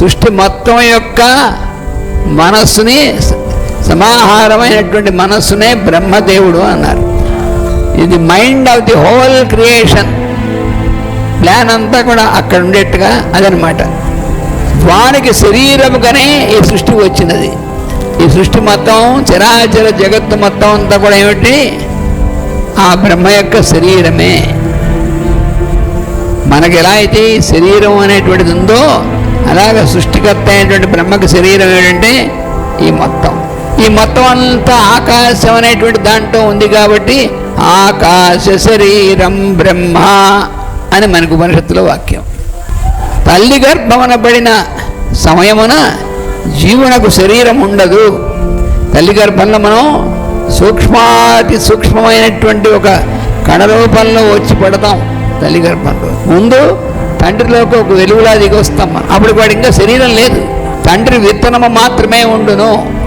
సృష్టి మొత్తం యొక్క మనస్సుని సమాహారమైనటువంటి మనస్సునే బ్రహ్మదేవుడు అన్నారు. ఇది mind of the whole creation plan అంతా కూడా అక్కడ ఉండేట్టుగా అదనమాట. వానికి శరీరముగానే ఈ సృష్టి వచ్చినది. ఈ సృష్టి మొత్తం చరాచర జగత్తు మొత్తం అంతా కూడా ఏమిటి? ఆ బ్రహ్మ యొక్క శరీరమే. మనకి ఎలా అయితే శరీరం అనేటువంటిది ఉందో అలాగే సృష్టికర్త అయినటువంటి బ్రహ్మకి శరీరం ఏంటంటే ఈ మొత్తం. ఈ మొత్తం అంతా ఆకాశం అనేటువంటి దాంట్లో ఉంది కాబట్టి ఆకాశ శరీరం బ్రహ్మ అని మనకు ఉపనిషత్తులో వాక్యం. తల్లి గర్భమున పడిన సమయమున జీవునకు శరీరం ఉండదు. తల్లి గర్భంలో మనం సూక్ష్మాతి సూక్ష్మమైనటువంటి ఒక కణ రూపంలో వచ్చి పడతాం తల్లి గర్భంలో. ముందు తండ్రిలోకి ఒక వెలుగులా దిగి వస్తాం మనం అప్పుడు వాడు ఇంకా శరీరం లేదు. తండ్రి విత్తనము మాత్రమే ఉండును.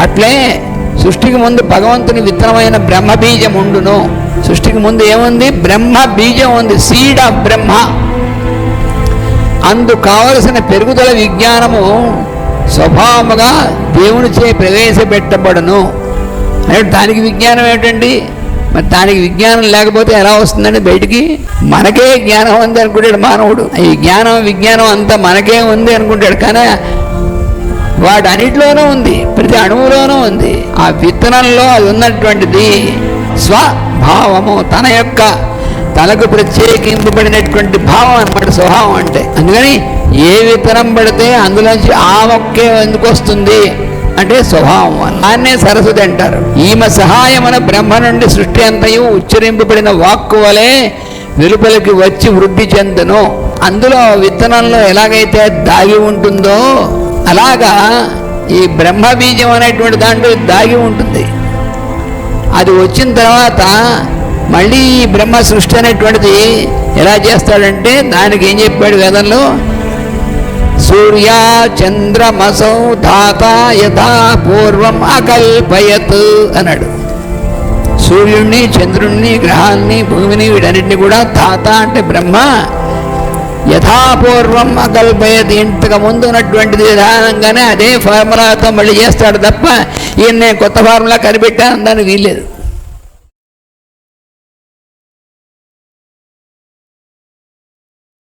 అట్లే సృష్టికి ముందు భగవంతుని విత్తనమైన బ్రహ్మ బీజం ఉండును. సృష్టికి ముందు ఏముంది? బ్రహ్మ బీజం ఉంది. Seed of Brahma. అందు కావలసిన పెరుగుదల విజ్ఞానము స్వభావముగా దేవునిచే ప్రవేశపెట్టబడును. అంటే దానికి విజ్ఞానం ఏమిటండి? మరి దానికి విజ్ఞానం లేకపోతే ఎలా వస్తుందండి బయటికి? మనకే జ్ఞానం ఉంది అనుకుంటాడు మానవుడు. ఈ జ్ఞానం విజ్ఞానం అంతా మనకే ఉంది అనుకుంటాడు. కానీ వాటి అన్నిటిలోనూ ఉంది. ప్రతి అణువులోనూ ఉంది. ఆ విత్తనంలో అది ఉన్నటువంటిది స్వభావము. తన యొక్క తనకు ప్రత్యేకింపబడినటువంటి భావం అనమాట స్వభావం అంటే. అందుకని ఏ విత్తనం పడితే అందులోంచి ఆ మొక్కే ఎందుకు వస్తుంది? అంటే స్వభావం. దాన్నే సరస్వతి అంటారు. ఈమె సహాయమున బ్రహ్మ నుండి సృష్టి అంతయు ఉచ్చరింపబడిన వాక్కు వలె వెలుపలికి వచ్చి వృద్ధి చెందును. అందులో విత్తనంలో ఎలాగైతే దాగి ఉంటుందో అలాగా ఈ బ్రహ్మ బీజం అనేటువంటి దాంట్లో దాగి ఉంటుంది. అది వచ్చిన తర్వాత మళ్ళీ ఈ బ్రహ్మ సృష్టి అనేటువంటిది ఎలా చేస్తాడంటే దానికి ఏం చెప్పాడు వేదంలో? సూర్యా చంద్రమసౌ ధాత యథా పూర్వం అకల్పయత్ అన్నాడు. సూర్యుణ్ణి చంద్రుణ్ణి గ్రహాన్ని భూమిని వీటన్నిటిని కూడా ధాత అంటే బ్రహ్మ. యథాపూర్వం అకల్పయత్ ఇంతకు ముందు ఉన్నటువంటిది విధానంగానే అదే ఫార్ములాతో మళ్ళీ చేస్తాడు తప్ప ఈయన నేను కొత్త ఫార్ములా కనిపెట్టాను దానికి వీల్లేదు.